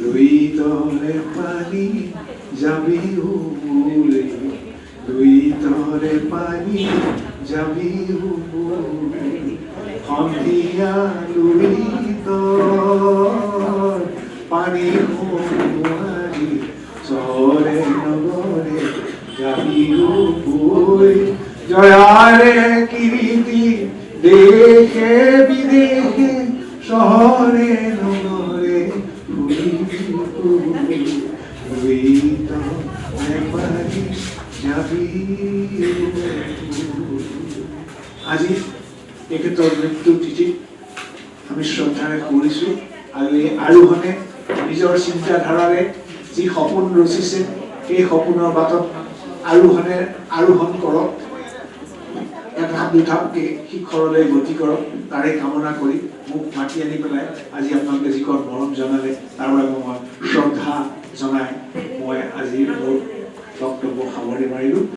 লুইতরে পানি যাবি উবুলে লুইতরে পানি যাবি উবুলে সন্ধিয়া লুইতৰ পানী সোমোৱাৰি চহৰে নগৰে যাবি উবুলে জয়াৰে কীৰ্তি দেশে বিদেশে শহরে নগরে আজি তেখেতৰ মৃত্যু তিথি আমি শ্ৰদ্ধাৰে কৰিছোঁ আৰু এই আৰোহণে নিজৰ চিন্তাধাৰাৰে যি সপোন ৰচিছে, সেই সপোনৰ বাটত আৰোহণে আৰোহণ কৰক। এটা দুধাপকে শিখৰলৈ গতি কৰক, তাৰে কামনা কৰি মোক মাতি আনি পেলাই আজি আপোনালোকে যিকণ মৰম জনালে, তাৰ জনাই মই আজি মোৰ বক্তব্য সামৰণি মাৰিলোঁ